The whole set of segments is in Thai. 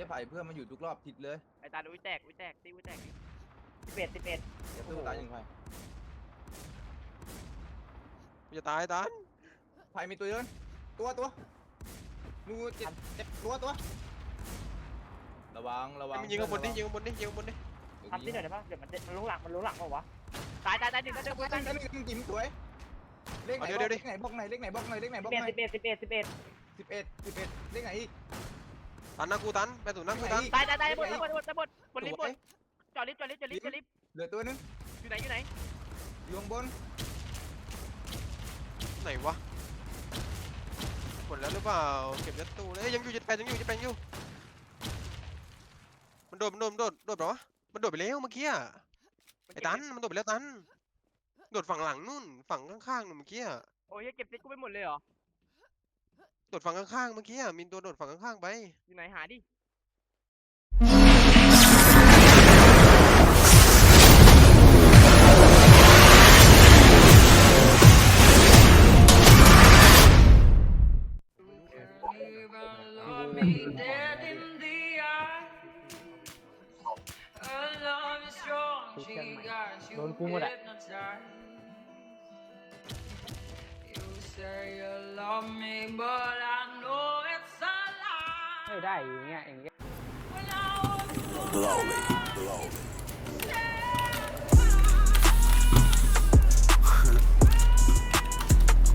หี้ยไผ่เพื่อนมันอยู่ทุกรอบทิศเลยไอ้ตาอุ้ยแตกอุ้ยแตกตีอุ้ยแตกสิบเอ็ดสิบเอ็ดเดี๋ยวตู้ตายหนึ่งไผ่กูจะตายตันไผ่มีตัวเดินตัวตัวนูเจ็บเจ็บตัวตัวระวังระวังมันยิงข้างบนดิยิงข้างบนดิยิงข้างบนดิทำที่หน่อยได้ปะเดี๋ยวมันมันรู้หลังมันรู้หลังเปล่าวะตายตายตายหนึ่งตายหเดี๋นึ่ยวงกูตายตั้งหนึ่งกันหนึ่งจิ้มสวยเลขไหนเลขไหนบอกไหนเลขไหนบอกไหนเลขไหนบอกสิบไหนเอ็ดสิบเอ็ดสิบเอ็ดสิบเอ็ดสิบเอ็ดสิบเอ็ดเลขไหนอีก ตันนะกูตันไปสู่นั่งกูตันตายตายตายบนบนบนบนบนลิฟต์บนจอดลิฟต์จอดลิฟต์จอดลิฟต์จอดลิฟต์เหลือตัวนึงอยู่ไหนอยู่ไหนอยู่ข้างบนไหนวะหมดแล้วหรือเปล่าเก็บยัดตู้เลยเอ้ยยังอยู่จะแปนยังอยู่จะแปนอยู่มันโดดมันโดดมันโดดโดดเหรอวะมันโดดไปแล้วเมื่อกี้อะไอ้ตันมันโดดไปแล้วตันโดดฝั่งหลังนู่นฝั่งข้างๆนู่นเมื่อกี้อะโอ้ยเก็บเซ็ตกูไปหมดเลยเหรอ โดดฝั่งข้างๆเมื่อกี้อะมีตัวโดดฝั่งข้างๆไป อยู่ไหนหาดิโดนกูหมดอะ ไม่ได้อย่างเงี้ยอย่างเงี้ย Slowly, slowly.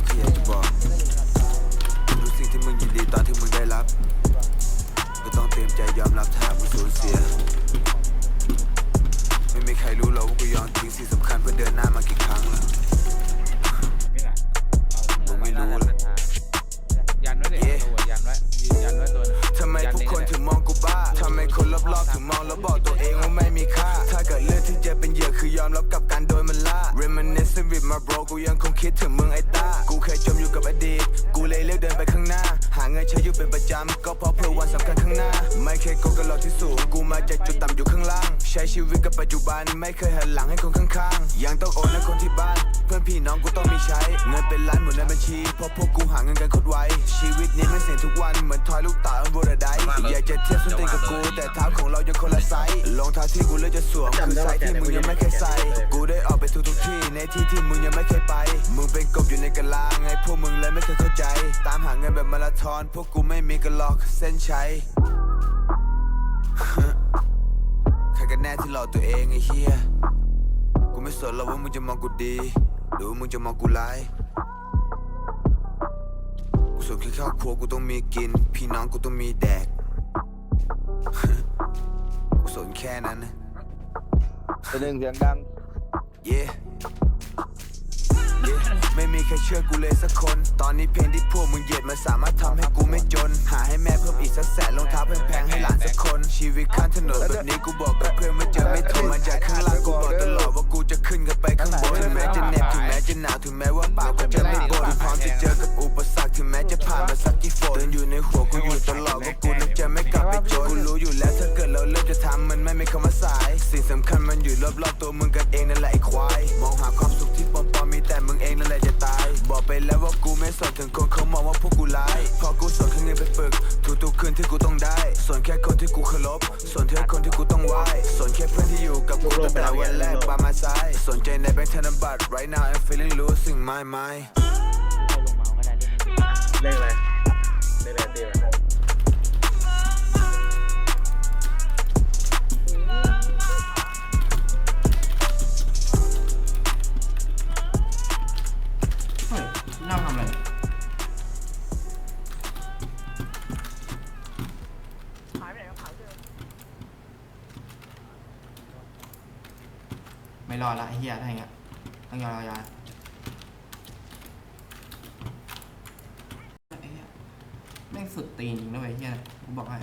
ที่อยากจะบอกรู้สิ่งที่มึงยินดีตอนที่มึงได้รับก็ต้องเตรียมใจยอมรับถ้ามึงสูญเสีย ไม่มีใครรู้หรอกว่ากูยอมทิ้งสิ่งสำคัญเพื่อเดินหน้ามากี่ครั้งแล้ว กูยังคงคิดถึงมึง อยู่เป็นประจำก็เพราะเพื่อวันสำคัญข้างหน้า ไม่เคยโกงกันหรอกที่สูงกูมาจากจุดต่ำอยู่ข้างล่าง ใช้ชีวิตกับปัจจุบันไม่เคยหันหลังให้คนข้างๆ ยังต้องโอนให้คนที่บ้าน เพื่อนพี่น้องกูต้องมีใช้ เงินเป็นล้านหมุนในบัญชีเพราะพวกกูหาเงินกันโคตรไวชีวิตนี้มันเสี่ยงทุกวันเหมือนทอยลูกเต๋าบนบัวไดอยากจะเทียบส้นตีนกับกู แต่เท้าของเรายังคนละไซส์รองเท้าที่กูเลือกจะสวมคือไซส์ที่มึงยังไม่เคยใส่กูได้ออกไปทุกทุกที่ในที่ที่มึงยังไม่เคยไป มึงเป็นกบอยู่ในกะลา มหาเงินแบบมาราธอนพวกกูไม่มีกันหรอกเส้นชัยใครกันแน่ที่หลอกตัวเองไอ้เฮียกูไม่สนหรอกว่ามึงจะมองกูดี หรือว่ามึงจะมองกูร้ายกูสนแค่ครอบครัวกูต้องมีกิน พี่น้องกูต้องมีแดกกูสนแค่นั้นนะตัวนึงเสียงดัง yeah. Yeah. ไม่มีใครเชื่อกูเลยสักคน ตอนนี้เพลงที่พวกมึงเหยียดมันสามารถทำให้กูไม่จน หาให้แม่เพิ่มอีกสักแสนรองเท้าแพงๆให้หลานสักคน ชีวิตข้างถนนแบบนี้กูบอกกับเพื่อนไม่เจอไม่ทนมาจากข้างล่างกูบอกตลอดว่ากูจะขึ้นกันไปข้างบนถึงแม้จะเหน็บถึงแม้จะหนาวถึงแม้ว่าปากกูจะไม่บ่นพร้อมจะเจอกับอุปสรรคถึงแม้จะผ่านมาสักกี่ฝนเดินอยู่ในหัวกูอยู่ตลอดว่ากูนั้นจะไม่กลับไปจนกูรู้อยู่แล้วถ้าเกิดเราเริ่มจะทำมันไม่มีคำว่าสาย สิ่งสำคัญมันอยู่รอบๆตัวมึงกัน สนถึงคนเขามองว่าพวกกูร้ายเพอกูสนแค่เงินไปฝึกทุกๆคืนที่กูต้องได้ส่วนแค่คนที่กูเคารพส่วนแค่คนที่กูต้องไหว้ส่วนแค่เพื่อนที่อยู่กับกูตั้งแต่วันแรกบามาซ้ายสนใจในแบงค์ธนบัตร right now I'm feeling losing my mind เลขอะไรเลขอะไรตีอะไรเฮ้ยนั่งทำอะไรห ไม่รอดละไอ้เหี้ยถ้าอย่างเงี้ยต้องยอมยอมแม่งสุดตีนจริงนะเว้ยไอ้เหี้ยกูบอกให้